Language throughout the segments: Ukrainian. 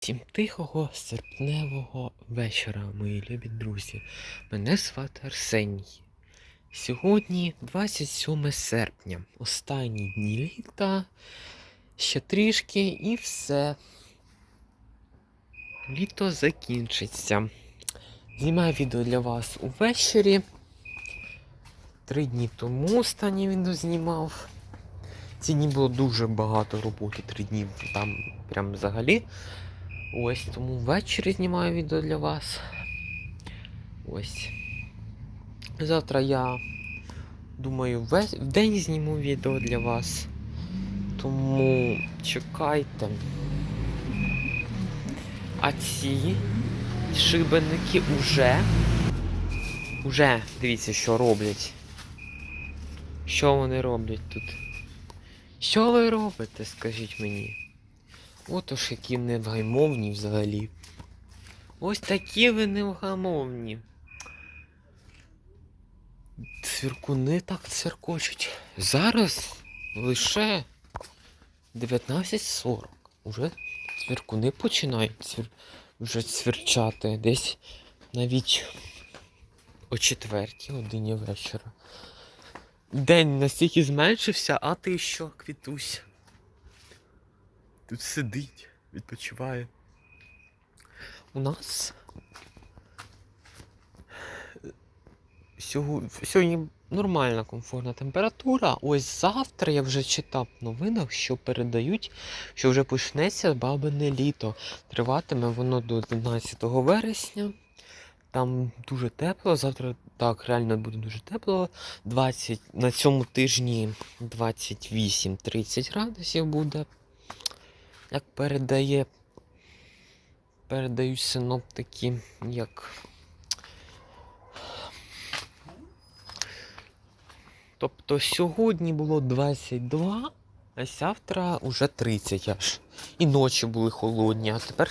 Всім тихого серпневого вечора, мої любі друзі. Мене звати Арсеній. Сьогодні 27 серпня, останні дні літа. Ще трішки і все. Літо закінчиться. Знімаю відео для вас увечері. Три дні тому останнє відео знімав. Ці дні було дуже багато роботи, три дні там прям взагалі. Ось тому ввечері знімаю відео для вас. Ось. Завтра я думаю, в день зніму відео для вас. Тому чекайте. А ці шибеники уже. Уже дивіться, що роблять. Що вони роблять тут? Що ви робите, скажіть мені? Ото які невгамовні взагалі. Ось такі ви невгамовні. Цвіркуни так цвіркочуть. Зараз лише 19.40. Уже цвіркуни починають цвір... вже цвірчати. Десь навіть о четвертій годині вечора. День настільки зменшився, а ти що, квітусь? Тут сидить, відпочиває. У нас сьогодні, нормальна комфортна температура. Ось завтра я вже читав в новинах, що передають, що вже почнеться бабине літо. Триватиме воно до 11 вересня. Там дуже тепло. Завтра так, реально буде дуже тепло. 20, на цьому тижні 28-30 градусів буде як передає, передають синоптики, як. Тобто сьогодні було 22, а завтра вже 30 аж. І ночі були холодні, а тепер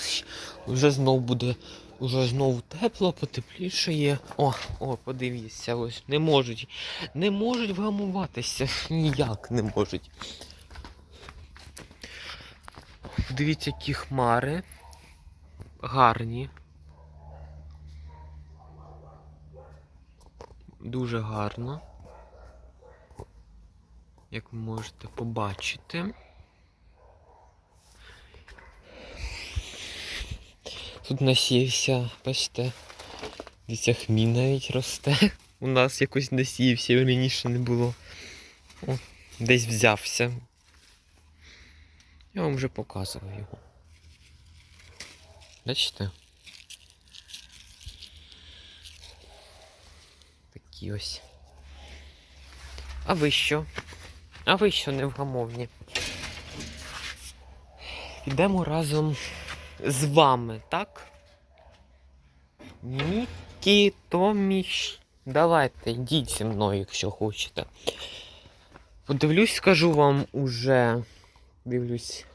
вже знов буде, вже знову тепло, потеплішає. О, о, подивіться, ось не можуть, не можуть вгамуватися, ніяк не можуть. Дивіться, які хмари. Гарні. Дуже гарно. Як ви можете побачити. Тут насівся, бачите, дивіться, хмін навіть росте. У нас якось насівся, раніше не було. О, десь взявся. Я вам вже показував його. Бачите? Такі ось. А ви що? А ви що невгамовні? Підемо разом з вами, так? Нікі, Томіш. Давайте, йдіть зі мною, якщо хочете. Подивлюсь, скажу вам уже. Дивлюсь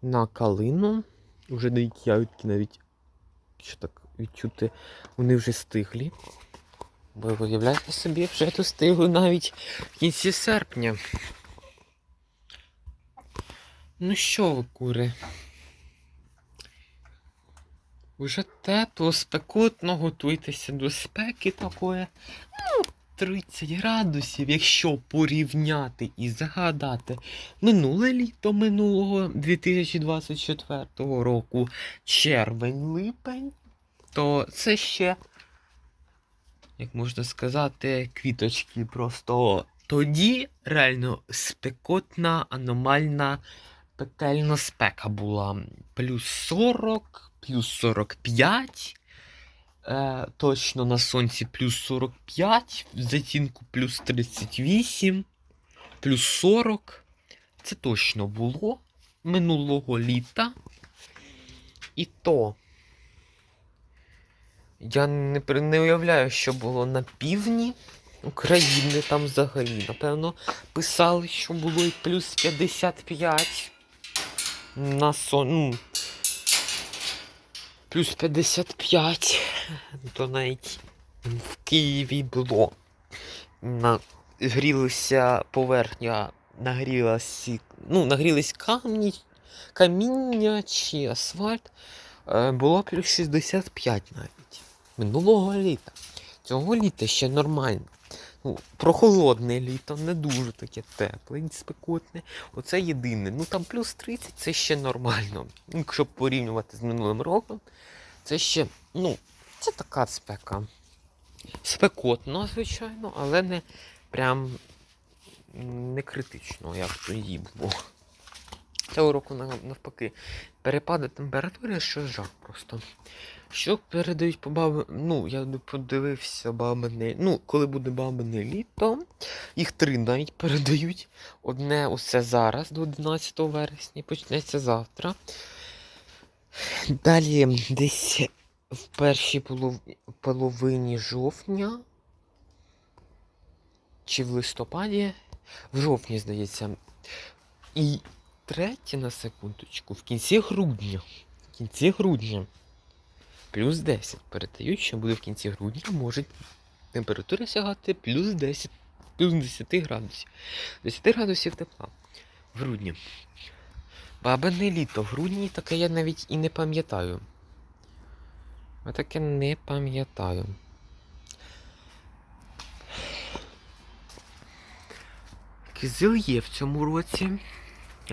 на калину. Уже деякі ягодки навіть що так відчути, вони вже стиглі. Бо ви уявляєте собі, вже тут стигли навіть в кінці серпня. Ну що ви, кури? Уже тепло, спекотно, готуйтеся до спеки такої. Ну, 30 градусів, якщо порівняти і згадати минуле літо минулого 2024 року, червень-липень, то це ще, як можна сказати, квіточки просто тоді реально спекотна, аномальна пекельна спека була. Плюс 40, плюс 45. Е, точно на сонці плюс 45, в затінку плюс 38, плюс 40. Це точно було минулого літа. І то. Я не, не уявляю, що було на півдні України там взагалі. Напевно, писали, що було і плюс 55 на сон. Ну, плюс 55. То навіть в Києві було. Нагрілася поверхня, нагрілася, ну, нагрілись камні, каміння чи асфальт е, було плюс 65 навіть. Минулого літа. Цього літа ще нормально. Прохолодне літо, не дуже таке тепле, і спекотне. Оце єдине. Ну там плюс 30 це ще нормально. Ну, Якщо порівнювати з минулим роком, це ще, ну, це така спека. Спекотно, звичайно, але не прям не критично, як тоді було. Цього року нав- навпаки. Перепади температури, що жах просто. Що передають по баби. Ну, я подивився бабине. Ну, коли буде бабине літо, їх три навіть передають. Одне усе зараз, до 11 вересня, почнеться завтра. Далі десь в першій полов... половині жовтня. Чи в листопаді? В жовтні, здається. І третє на секундочку, в кінці грудня. В кінці грудня. Плюс 10. Передають, що буде в кінці грудня, може температура сягати плюс 10, плюс 10 градусів. 10 градусів тепла. В грудні. Бабине літо. В грудні таке я навіть і не пам'ятаю. Я таке не пам'ятаю. Кизил є в цьому році.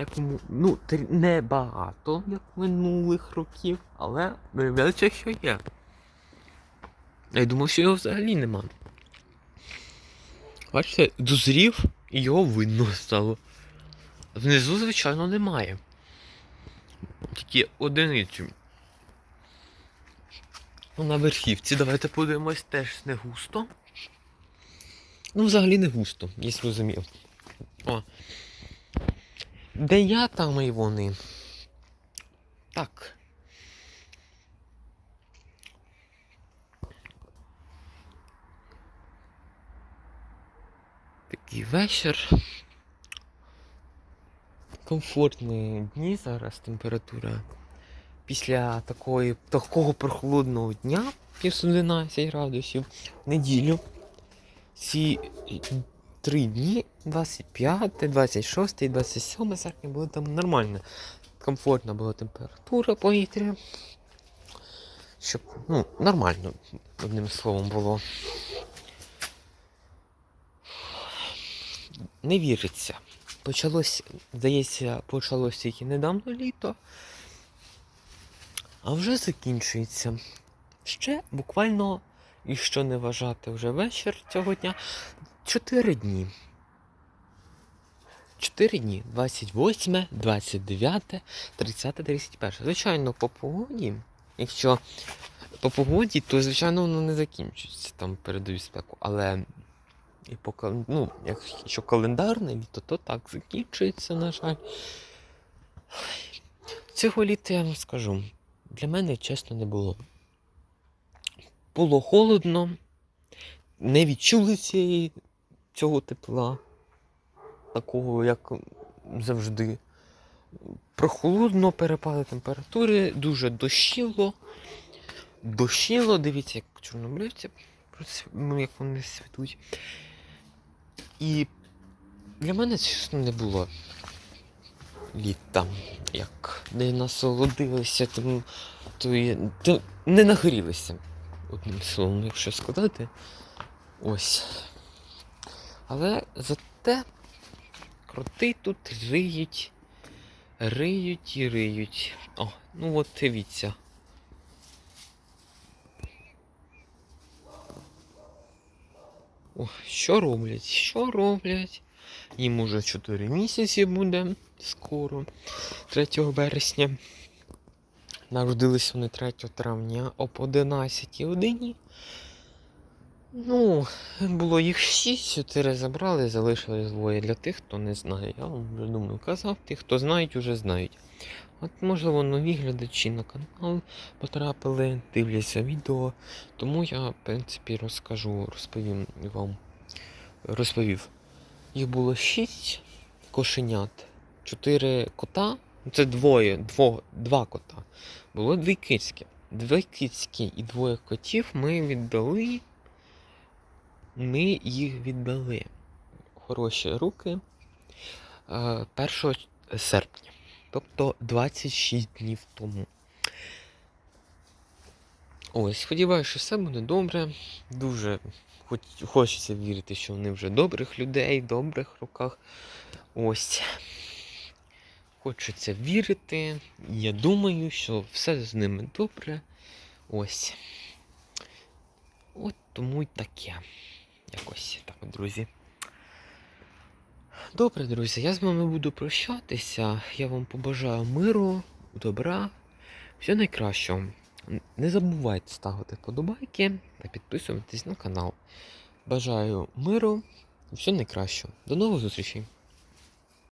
Як ну, не багато, як минулих років, але виявляється, що є. Я думав, що його взагалі нема. Бачите, дозрів і його видно стало. Внизу, звичайно, немає. Тільки одиницю. Ну, на верхівці давайте подивимось, теж не густо. Ну, взагалі не густо, я зрозумів. О. Де я, там і вони. Так. Такий вечір. Комфортні дні зараз температура. Після такої, такого прохолодного дня, плюс 11 градусів, неділю. Ці три дні, 25, 26 і 27 серпня були там нормально. Комфортна була температура повітря. Щоб, ну, нормально, одним словом було. Не віриться. Почалось, здається, почалось тільки недавно літо, а вже закінчується. Ще буквально, і що не вважати вже вечір цього дня, 4 дні. 4 дні. 28, 29, 30, 31. Звичайно, по погоді. Якщо по погоді, то звичайно воно не закінчується. Там передають спеку. Але і по ну, якщо календарне літо, то так закінчується, на жаль. Цього літа я вам скажу. Для мене чесно не було. Було холодно, не відчули цієї, цього тепла, такого, як завжди. Прохолодно, перепади температури, дуже дощило. Дощило, дивіться, як чорнобривці, ну, як вони світуть. І для мене, чесно, не було літа, як не насолодилися, тому то, і- то не нагрілися. Одним словом, якщо сказати. Ось. Але зате кроти тут риють. Риють і риють. О, ну от дивіться. О, що роблять? Що роблять? Їм уже 4 місяці буде скоро, 3 вересня. Народились вони 3 травня об 11 годині. Ну, було їх 6, 4 забрали, залишилось двоє для тих, хто не знає. Я вам вже думаю казав, ті, хто знають, вже знають. От, можливо, нові глядачі на канал потрапили, дивляться відео. Тому я, в принципі, розкажу, розповім вам. Розповів. Їх було 6 кошенят, 4 кота. Це двоє, дво, два кота. Було дві кицьки. Дві кицьки і двоє котів ми віддали. Ми їх віддали. Хороші руки. е, 1 серпня. Тобто 26 днів тому. Ось, сподіваюся, що все буде добре. Дуже хоч, хочеться вірити, що вони вже добрих людей, добрих руках. Ось. Хочеться вірити. Я думаю, що все з ними добре. Ось. От тому й таке. Якось так, друзі. Добре, друзі, я з вами буду прощатися. Я вам побажаю миру, добра, всього найкращого. Не забувайте ставити вподобайки та підписуватись на канал. Бажаю миру і всього найкращого. До нових зустрічей!